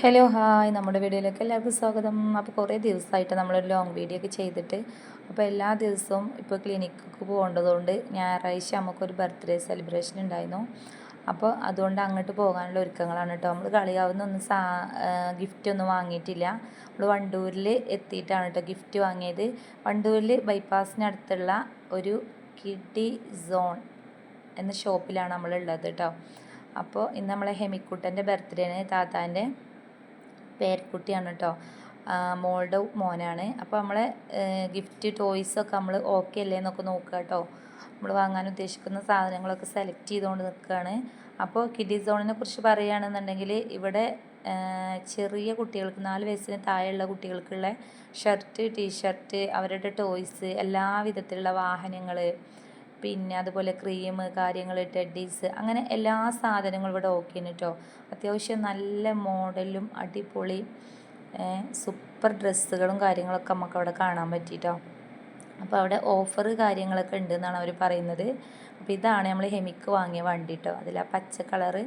Hello hi. നമ്മുടെ വീഡിയോയിലേക്ക് എല്ലാവർക്കും സ്വാഗതം. അപ്പോൾ കുറേ ദിവസമായിട്ട് നമ്മളൊരു ലോങ് വീഡിയോ ഒക്കെ ചെയ്തിട്ട് അപ്പോൾ എല്ലാ ദിവസവും ഇപ്പോൾ ക്ലിനിക്കിക്ക് പോകേണ്ടതുകൊണ്ട് ഞായറാഴ്ച നമുക്കൊരു ബർത്ത്ഡേ സെലിബ്രേഷൻ ഉണ്ടായിരുന്നു. അപ്പോൾ അതുകൊണ്ട് അങ്ങോട്ട് പോകാനുള്ള ഒരുക്കങ്ങളാണ് കേട്ടോ. നമ്മൾ കളിയാവുന്ന ഒന്നും സാ ഗിഫ്റ്റ് ഒന്നും വാങ്ങിയിട്ടില്ല. നമ്മൾ വണ്ടൂരിൽ എത്തിയിട്ടാണ് കേട്ടോ ഗിഫ്റ്റ് വാങ്ങിയത്. വണ്ടൂരിൽ ബൈപ്പാസിനടുത്തുള്ള ഒരു കിഡി സോൺ എന്ന ഷോപ്പിലാണ് നമ്മളുള്ളത് കേട്ടോ. അപ്പോൾ ഇന്ന് നമ്മളെ ഹെമിക്കുട്ടന്റെ ബർത്ത്ഡേന് താത്താന്റെ പേരക്കുട്ടിയാണ് കേട്ടോ മോളുടെ മോനാണ്. അപ്പോൾ നമ്മളെ ഗിഫ്റ്റ് ടോയ്സൊക്കെ നമ്മൾ ഓക്കെ അല്ലേ എന്നൊക്കെ നോക്കുക കേട്ടോ നമ്മൾ വാങ്ങാൻ ഉദ്ദേശിക്കുന്ന സാധനങ്ങളൊക്കെ സെലക്ട് ചെയ്തുകൊണ്ട് നിൽക്കുകയാണ് അപ്പോൾ കിഡി സോണിനെ കുറിച്ച് പറയുകയാണെന്നുണ്ടെങ്കിൽ ഇവിടെ ചെറിയ കുട്ടികൾക്ക് നാല് വയസ്സിന് താഴെയുള്ള കുട്ടികൾക്കുള്ള ഷർട്ട് ടീഷർട്ട് അവരുടെ ടോയ്സ് എല്ലാ വിധത്തിലുള്ള വാഹനങ്ങൾ പിന്നെ അതുപോലെ ക്രീം കാര്യങ്ങൾ ടെഡീസ് അങ്ങനെ എല്ലാ സാധനങ്ങളും ഇവിടെ ഓക്കെയാണ് കേട്ടോ അത്യാവശ്യം നല്ല മോഡലും അടിപൊളി സൂപ്പർ ഡ്രസ്സുകളും കാര്യങ്ങളൊക്കെ നമുക്ക് അവിടെ കാണാൻ പറ്റിയിട്ടോ അപ്പോൾ അവിടെ ഓഫർ കാര്യങ്ങളൊക്കെ ഉണ്ട് എന്നാണ് അവർ പറയുന്നത്. അപ്പോൾ ഇതാണ് നമ്മൾ ഹെമിക്ക് വാങ്ങിയ വണ്ടി കേട്ടോ അതിൽ ആ പച്ച കളറ്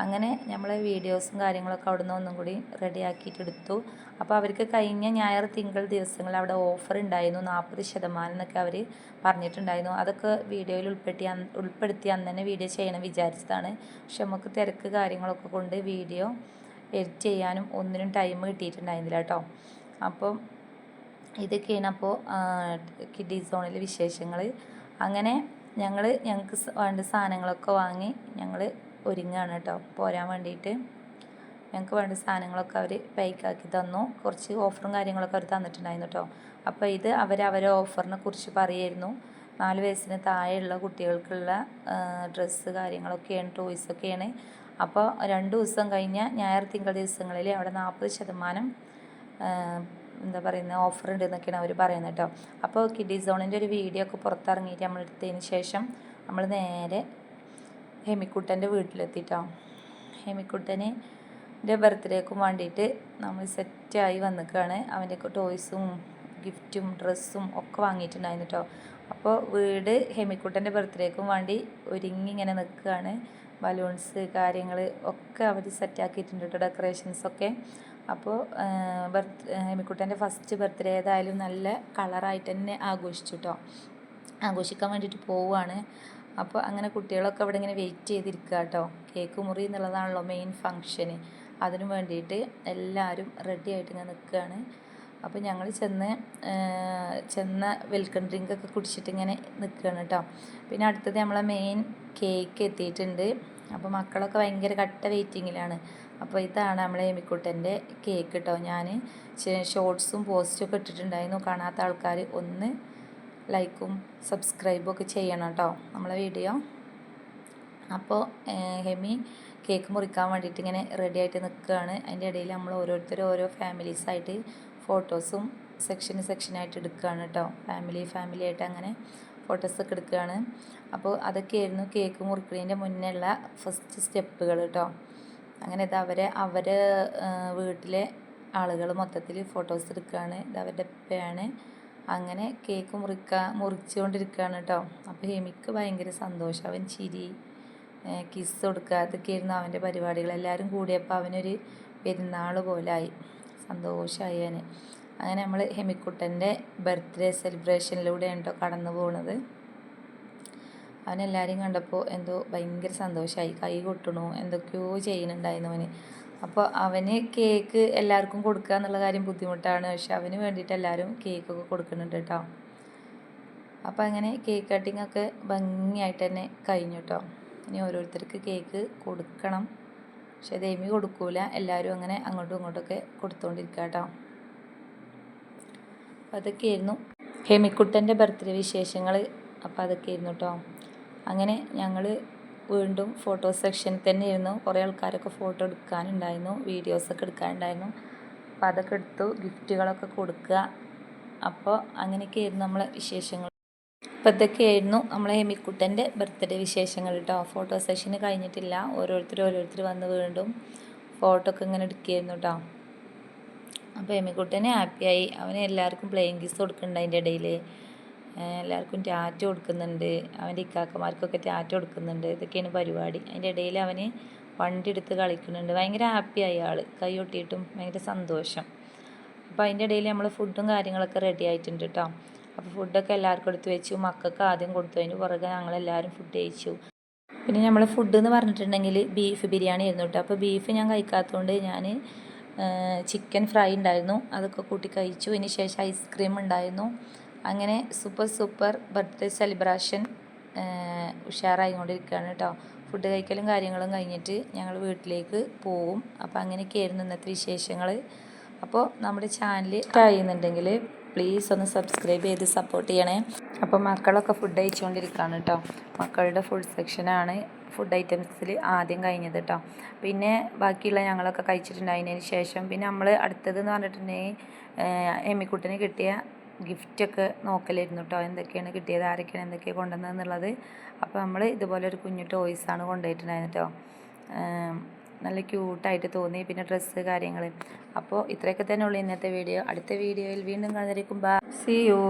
അങ്ങനെ നമ്മൾ വീഡിയോസും കാര്യങ്ങളൊക്കെ അവിടെ നിന്ന് ഒന്നും കൂടി റെഡിയാക്കിയിട്ട് എടുത്തു. അപ്പോൾ അവർക്ക് കഴിഞ്ഞ ഞായർ തിങ്കൾ ദിവസങ്ങളിൽ അവിടെ ഓഫർ ഉണ്ടായിരുന്നു. നാൽപ്പത് ശതമാനം എന്നൊക്കെ അവർ പറഞ്ഞിട്ടുണ്ടായിരുന്നു. അതൊക്കെ വീഡിയോയിൽ ഉൾപ്പെടുത്തി ഉൾപ്പെടുത്തി അന്ന് തന്നെ വീഡിയോ ചെയ്യണം വിചാരിച്ചതാണ്. പക്ഷെ നമുക്ക് തിരക്ക് കാര്യങ്ങളൊക്കെ കൊണ്ട് വീഡിയോ എഡിറ്റ് ചെയ്യാനും ഒന്നിനും ടൈം കിട്ടിയിട്ടുണ്ടായിരുന്നില്ല കേട്ടോ. അപ്പം ഇതൊക്കെയാണ് അപ്പോൾ കിഡി സോണിലെ വിശേഷങ്ങൾ അങ്ങനെ ഞങ്ങൾ ഞങ്ങൾക്ക് വേണ്ട സാധനങ്ങളൊക്കെ വാങ്ങി ഞങ്ങൾ ഒരുങ്ങുകയാണ് കേട്ടോ. പോരാൻ വേണ്ടിയിട്ട്. ഞങ്ങൾക്ക് വേണ്ട സാധനങ്ങളൊക്കെ അവർ പാക്കാക്കി തന്നു. കുറച്ച് ഓഫറും കാര്യങ്ങളൊക്കെ അവർ തന്നിട്ടുണ്ടായിരുന്നു കേട്ടോ. അപ്പോൾ ഇത് അവർ അവരെ ഓഫറിനെ കുറിച്ച് പറയായിരുന്നു. നാല് വയസ്സിന് താഴെയുള്ള കുട്ടികൾക്കുള്ള ഡ്രസ്സ് കാര്യങ്ങളൊക്കെയാണ് ടോയ്സൊക്കെയാണ് അപ്പോൾ രണ്ട് ദിവസം കഴിഞ്ഞ ഞായർ തിങ്കൾ ദിവസങ്ങളിൽ അവിടെ നാൽപ്പത് ശതമാനം എന്താ പറയുന്നത് ഓഫർ ഉണ്ട് എന്നൊക്കെയാണ് അവർ പറയുന്നത് കേട്ടോ. അപ്പോൾ കിഡി സോണിന്റെ ഒരു വീഡിയോ ഒക്കെ പുറത്തിറങ്ങിയിട്ട് നമ്മൾ എടുത്തതിന് ശേഷം നമ്മൾ നേരെ ഹെമിക്കുട്ടന്റെ വീട്ടിലെത്തിട്ടോ. ഹെമിക്കുട്ടന് ബർത്ത്ഡേക്കും വേണ്ടിയിട്ട് നമ്മൾ സെറ്റായി വന്നിക്കുകയാണ് അവന്റെ ടോയ്സും ഗിഫ്റ്റും ഡ്രസ്സും ഒക്കെ വാങ്ങിയിട്ടുണ്ടായിരുന്നു കേട്ടോ അപ്പോൾ വീട് ഹെമിക്കുട്ടന്റെ ബർത്ത്ഡേക്കും വേണ്ടി ഒരുങ്ങി ഇങ്ങനെ നിൽക്കുകയാണ്. ബലൂൺസ് കാര്യങ്ങൾ ഒക്കെ അവർ സെറ്റാക്കിയിട്ടുണ്ട് കേട്ടോ ഡെക്കറേഷൻസൊക്കെ അപ്പോൾ ബർത്ത് ഹെമിക്കുട്ടന്റെ ഫസ്റ്റ് ബർത്ത്ഡേ ഏതായാലും നല്ല കളറായിട്ട് തന്നെ ആഘോഷിച്ചു കേട്ടോ ആഘോഷിക്കാൻ വേണ്ടിയിട്ട് പോവുകയാണ്. അപ്പോൾ അങ്ങനെ കുട്ടികളൊക്കെ അവിടെ ഇങ്ങനെ വെയിറ്റ് ചെയ്തിരിക്കുക കേട്ടോ കേക്ക് മുറി എന്നുള്ളതാണല്ലോ മെയിൻ ഫങ്ഷന് അതിനു വേണ്ടിയിട്ട് എല്ലാവരും റെഡി ആയിട്ട് ഇങ്ങനെ നിൽക്കുകയാണ് അപ്പോൾ ഞങ്ങൾ ചെന്ന് ചെന്ന വെൽക്കം ഡ്രിങ്ക് ഒക്കെ കുടിച്ചിട്ട് ഇങ്ങനെ നിൽക്കുകയാണ് കേട്ടോ പിന്നെ അടുത്തത് നമ്മളെ മെയിൻ കേക്ക് എത്തിയിട്ടുണ്ട്. അപ്പോൾ മക്കളൊക്കെ ഭയങ്കര കട്ട വെയിറ്റിങ്ങിലാണ് അപ്പോൾ ഇതാണ് നമ്മളെ എമിക്കുട്ടന്റെ കേക്ക് കേട്ടോ ഞാൻ ഷോർട്സും പോസ്റ്റും ഒക്കെ ഇട്ടിട്ടുണ്ടായിരുന്നു. കാണാത്ത ആൾക്കാർ ഒന്ന് ലൈക്കും സബ്സ്ക്രൈബും ഒക്കെ ചെയ്യണം കേട്ടോ നമ്മളെ വീഡിയോ. അപ്പോൾ ഹെമി കേക്ക് മുറിക്കാൻ വേണ്ടിയിട്ട് ഇങ്ങനെ റെഡി ആയിട്ട് നിൽക്കുകയാണ്. അതിന്റെ ഇടയിൽ നമ്മൾ ഓരോരുത്തർ ഓരോ ഫാമിലീസായിട്ട് ഫോട്ടോസും സെക്ഷൻ സെക്ഷനായിട്ട് എടുക്കുകയാണ് കേട്ടോ. ഫാമിലി ഫാമിലി ആയിട്ട് അങ്ങനെ ഫോട്ടോസൊക്കെ എടുക്കുകയാണ്. അപ്പോൾ അതൊക്കെയായിരുന്നു കേക്ക് മുറിക്കുന്നതിന്റെ മുന്നേ ഉള്ള ഫസ്റ്റ് സ്റ്റെപ്പുകൾ കേട്ടോ. അങ്ങനെ ഇത് അവരെ അവരെ വീട്ടിലെ ആളുകൾ മൊത്തത്തിൽ ഫോട്ടോസ് എടുക്കുകയാണ്. ഇത് അവരുടെ ഉപ്പയാണ്. അങ്ങനെ കേക്ക് മുറിക്കാൻ മുറിച്ചുകൊണ്ടിരിക്കുകയാണ് കേട്ടോ അപ്പോൾ ഹെമിക്ക് ഭയങ്കര സന്തോഷം. അവൻ ചിരി കിസ് കൊടുക്കുക അതൊക്കെയായിരുന്നു അവന്റെ പരിപാടികൾ. എല്ലാവരും കൂടിയപ്പോൾ അവനൊരു പെരുന്നാൾ പോലായി സന്തോഷമായി അവന്. അങ്ങനെ നമ്മൾ ഹെമിക്കുട്ടന്റെ ബർത്ത്ഡേ സെലിബ്രേഷനിലൂടെയാണ് കേട്ടോ കടന്നു പോകുന്നത് അവനെല്ലാവരെയും കണ്ടപ്പോൾ എന്തോ ഭയങ്കര സന്തോഷമായി കൈ കൊട്ടണു. എന്തൊക്കെയോ ചെയ്യുന്നുണ്ടായിരുന്നു അവന്. അപ്പോൾ അവന് കേക്ക് എല്ലാവർക്കും കൊടുക്കുക എന്നുള്ള കാര്യം ബുദ്ധിമുട്ടാണ്. പക്ഷെ അവന് വേണ്ടിയിട്ട് എല്ലാവരും കേക്കൊക്കെ കൊടുക്കുന്നുണ്ട് കേട്ടോ. അപ്പോൾ അങ്ങനെ കേക്ക് കട്ടിംഗ് ഒക്കെ ഭംഗിയായിട്ട് തന്നെ കഴിഞ്ഞു കേട്ടോ. ഇനി ഓരോരുത്തർക്ക് കേക്ക് കൊടുക്കണം. പക്ഷെ ദേമി കൊടുക്കൂല. എല്ലാവരും അങ്ങനെ അങ്ങോട്ടും ഇങ്ങോട്ടൊക്കെ കൊടുത്തുകൊണ്ടിരിക്കുക കേട്ടോ. അപ്പോൾ അതൊക്കെയായിരുന്നു. ഹെമിക്കുട്ടന്റെ ബർത്ത്ഡേ വിശേഷങ്ങൾ അപ്പോൾ അതൊക്കെയായിരുന്നു കേട്ടോ. അങ്ങനെ ഞങ്ങൾ വീണ്ടും ഫോട്ടോ സെക്ഷൻ തന്നെ ഇരുന്നു. കുറേ ആൾക്കാരൊക്കെ ഫോട്ടോ എടുക്കാനുണ്ടായിരുന്നു വീഡിയോസൊക്കെ എടുക്കാനുണ്ടായിരുന്നു. അപ്പോൾ അതൊക്കെ എടുത്തു ഗിഫ്റ്റുകളൊക്കെ കൊടുക്കുക. അപ്പോൾ അങ്ങനെയൊക്കെയായിരുന്നു നമ്മളെ വിശേഷങ്ങൾ. അപ്പോൾ ഇതൊക്കെയായിരുന്നു നമ്മളെ ഹെമിക്കുട്ടന്റെ ബർത്ത്ഡേ വിശേഷങ്ങൾ കേട്ടോ ഫോട്ടോ സെഷന് കഴിഞ്ഞിട്ടില്ല. ഓരോരുത്തർ ഓരോരുത്തർ വന്ന് വീണ്ടും ഫോട്ടോ ഒക്കെ ഇങ്ങനെ എടുക്കുകയായിരുന്നു കേട്ടോ അപ്പോൾ ഹെമിക്കുട്ടനെ ഹാപ്പിയായി അവനെ എല്ലാവർക്കും പ്ലേയിങ് കിസ് കൊടുക്കുന്നുണ്ട് അതിന്റെ ഇടയിൽ. എല്ലാവർക്കും ടാറ്റ കൊടുക്കുന്നുണ്ട്. അവന്റെ ഇക്കാക്കമാർക്കൊക്കെ ടാറ്റ കൊടുക്കുന്നുണ്ട്. ഇതൊക്കെയാണ് പരിപാടി. അതിന്റെ ഇടയിൽ അവന് വണ്ടി എടുത്ത് കളിക്കുന്നുണ്ട്. ഭയങ്കര ഹാപ്പിയായി ആൾ കൈ ഒട്ടിയിട്ടും ഭയങ്കര സന്തോഷം. അപ്പോൾ അതിന്റെ ഇടയിൽ നമ്മൾ ഫുഡും കാര്യങ്ങളൊക്കെ റെഡി ആയിട്ടുണ്ട് കേട്ടോ അപ്പോൾ ഫുഡൊക്കെ എല്ലാവർക്കും എടുത്ത് വെച്ചു. മക്കൾക്ക് ആദ്യം കൊടുത്തു. അതിന് പുറകെ ഞങ്ങളെല്ലാവരും ഫുഡ് കഴിച്ചു. പിന്നെ നമ്മൾ ഫുഡ് എന്ന് പറഞ്ഞിട്ടുണ്ടെങ്കിൽ ബീഫ് ബിരിയാണി ആയിരുന്നു കേട്ടോ അപ്പോൾ ബീഫ് ഞാൻ കഴിക്കാത്തതുകൊണ്ട് ഞാൻ ചിക്കൻ ഫ്രൈ ഉണ്ടായിരുന്നു. അതൊക്കെ കൂട്ടി കഴിച്ചു. അതിന് ശേഷം ഐസ്ക്രീം ഉണ്ടായിരുന്നു. അങ്ങനെ സൂപ്പർ സൂപ്പർ ബർത്ത്ഡേ സെലിബ്രേഷൻ ഉഷാറായി ഉഷാറായിക്കൊണ്ടിരിക്കുകയാണ് കേട്ടോ ഫുഡ് കഴിക്കലും കാര്യങ്ങളും കഴിഞ്ഞിട്ട് ഞങ്ങൾ വീട്ടിലേക്ക് പോവും. അപ്പോൾ അങ്ങനെയൊക്കെയായിരുന്നു ഇന്നത്തെ വിശേഷങ്ങൾ അപ്പോൾ നമ്മുടെ ചാനൽ കഴിയുന്നുണ്ടെങ്കിൽ പ്ലീസ് ഒന്ന് സബ്സ്ക്രൈബ് ചെയ്ത് സപ്പോർട്ട് ചെയ്യണേ. അപ്പോൾ മക്കളൊക്കെ ഫുഡ് കഴിച്ചുകൊണ്ടിരിക്കുകയാണ് കേട്ടോ മക്കളുടെ ഫുഡ് സെക്ഷനാണ് ഫുഡ് ഐറ്റംസിൽ ആദ്യം കഴിഞ്ഞത് കേട്ടോ പിന്നെ ബാക്കിയുള്ള ഞങ്ങളൊക്കെ കഴിച്ചിട്ടുണ്ടായതിന് ശേഷം പിന്നെ നമ്മൾ അടുത്തതെന്ന് പറഞ്ഞിട്ടുണ്ടെങ്കിൽ എമ്മിക്കുട്ടിന് കിട്ടിയ ഗിഫ്റ്റൊക്കെ നോക്കലായിരുന്നു കേട്ടോ എന്തൊക്കെയാണ് കിട്ടിയത്? ആരൊക്കെയാണ് എന്തൊക്കെയാണ് കൊണ്ടുവന്നതെന്നുള്ളത്. അപ്പോൾ നമ്മൾ ഇതുപോലെ ഒരു കുഞ്ഞു ടോയ്സാണ് കൊണ്ടുപോയിട്ടുണ്ടായിരുന്നു നല്ല ക്യൂട്ടായിട്ട് തോന്നി. പിന്നെ ഡ്രസ്സ് കാര്യങ്ങൾ അപ്പോൾ ഇത്രയൊക്കെ തന്നെ ഉള്ളൂ ഇന്നത്തെ വീഡിയോ അടുത്ത വീഡിയോയിൽ വീണ്ടും കണ്ടിരിക്കുമ്പോൾ സി യു